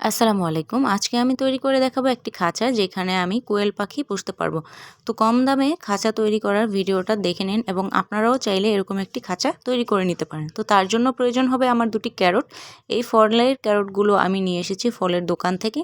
আসসালামু আলাইকুম। আজকে আমি তৈরি করে দেখাবো একটি খাঁচা যেখানে আমি কোয়েল পাখি পুষতে পারব। তো কম দামে খাঁচা তৈরি করার ভিডিওটা দেখে নিন এবং আপনারাও চাইলে এরকম একটি খাঁচা তৈরি করে নিতে পারেন। তো তার জন্য প্রয়োজন হবে আমার দুটি ক্যারট। এই ফলের ক্যারটগুলো আমি নিয়ে এসেছি ফলের দোকান থেকে।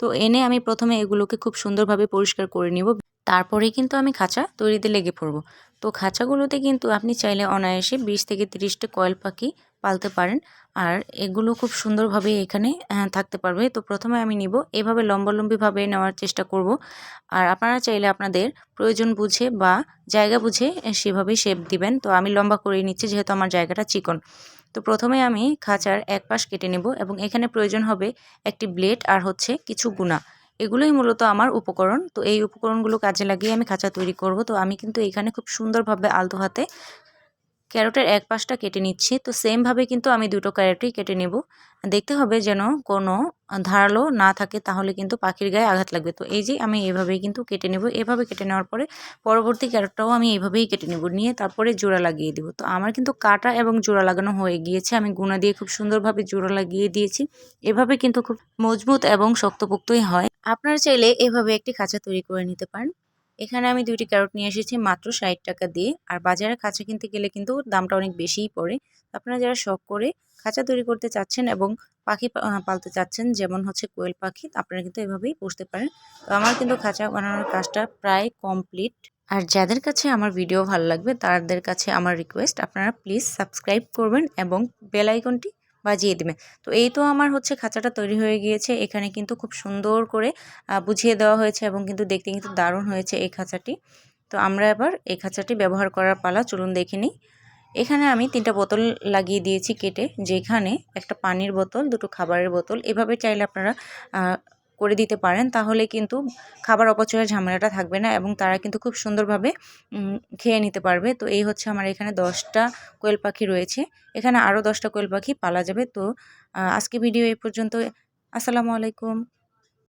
তো এনে আমি প্রথমে এগুলোকে খুব সুন্দরভাবে পরিষ্কার করে নিব। তারপরেই কিন্তু আমি খাঁচা তৈরিতে লেগে পড়ব। তো খাঁচাগুলোতে কিন্তু আপনি চাইলে অনায়াসে বিশ থেকে তিরিশটা কয়েল পাখি পালতে পারেন। আর এগুলো খুব সুন্দরভাবে এখানে থাকতে পারবে। তো প্রথমে আমি নিব। এভাবে লম্বালম্বিভাবে নেওয়ার চেষ্টা করব। আর আপনারা চাইলে আপনাদের প্রয়োজন বুঝে বা জায়গা বুঝে সেভাবেই শেপ দিবেন। তো আমি লম্বা করে নিচ্ছি, যেহেতু আমার জায়গাটা চিকন। তো প্রথমে আমি খাঁচার এক পাশ কেটে নেব এবং এখানে প্রয়োজন হবে একটি ব্লেড আর হচ্ছে কিছু গুণা এগুলোই মূলত আমার উপকরণ। তো এই উপকরণগুলো কাজে লাগিয়ে আমি খাঁচা তৈরি করব। তো আমি কিন্তু এখানে খুব সুন্দরভাবে আলতো হাতে ক্যারোটের এক পাশটা কেটে নিচ্ছি। তো সেমভাবে কিন্তু আমি দুটো ক্যারোটই কেটে নেব। দেখতে হবে যেন কোনো ধারালো না থাকে, তাহলে কিন্তু পাখির গায়ে আঘাত লাগবে। তো এই যে আমি এভাবেই কিন্তু কেটে নেব। এভাবে কেটে নেওয়ার পরে পরবর্তী ক্যারটটাও আমি এইভাবেই কেটে নেব। নিয়ে তারপরে জোড়া লাগিয়ে দেবো। তো আমার কিন্তু কাটা এবং জোড়া লাগানো হয়ে গিয়েছে। আমি গুঁড়া দিয়ে খুব সুন্দরভাবে জোড়া লাগিয়ে দিয়েছি। এভাবে কিন্তু খুব মজবুত এবং শক্তপোক্তই হয়। আপনারা চাইলে এভাবে একটি খাঁচা তৈরি করে নিতে পারেন। এখানে আমি দুইটি ক্যারট নিয়ে এসেছি মাত্র ষাট টাকা দিয়ে। আর বাজারে খাঁচা কিনতে গেলে কিন্তু দামটা অনেক বেশিই পড়ে। আপনারা যারা শখ করে খাঁচা তৈরি করতে চাচ্ছেন এবং পাখি পালতে চাচ্ছেন, যেমন হচ্ছে কোয়েল পাখি, আপনারা কিন্তু এভাবেই পুষতে পারেন। তো আমার কিন্তু খাঁচা বানানোর কাজটা প্রায় কমপ্লিট। আর যাদের কাছে আমার ভিডিও ভালো লাগবে, তাদের কাছে আমার রিকোয়েস্ট, আপনারা প্লিজ সাবস্ক্রাইব করবেন এবং বেল আইকনটি বাজিয়ে দেবেন তো এই তো আমার হচ্ছে খাঁচাটা তৈরি হয়ে গিয়েছে। এখানে কিন্তু খুব সুন্দর করে বুঝিয়ে দেওয়া হয়েছে এবং কিন্তু দেখতে কিন্তু দারুণ হয়েছে এই খাঁচাটি। তো আমরা এবার এই খাঁচাটি ব্যবহার করার পালা চলুন দেখে নিই। এখানে আমি তিনটা বোতল লাগিয়ে দিয়েছি কেটে, যেখানে একটা পানির বোতল, দুটো খাবারের বোতল। এভাবে চাইলে আপনারা করে দিতে পারেন, তাহলে কিন্তু খাবার অপচয়ের ঝামেলাটা থাকবে না এবং তারা কিন্তু খুব সুন্দরভাবে খেয়ে নিতে পারবে। তো এই হচ্ছে আমার এখানে দশটা কোয়েল পাখি রয়েছে। এখানে আরও দশটা কোয়েল পাখি পালা যাবে। তো আজকে ভিডিও এই পর্যন্ত আসসালামু আলাইকুম।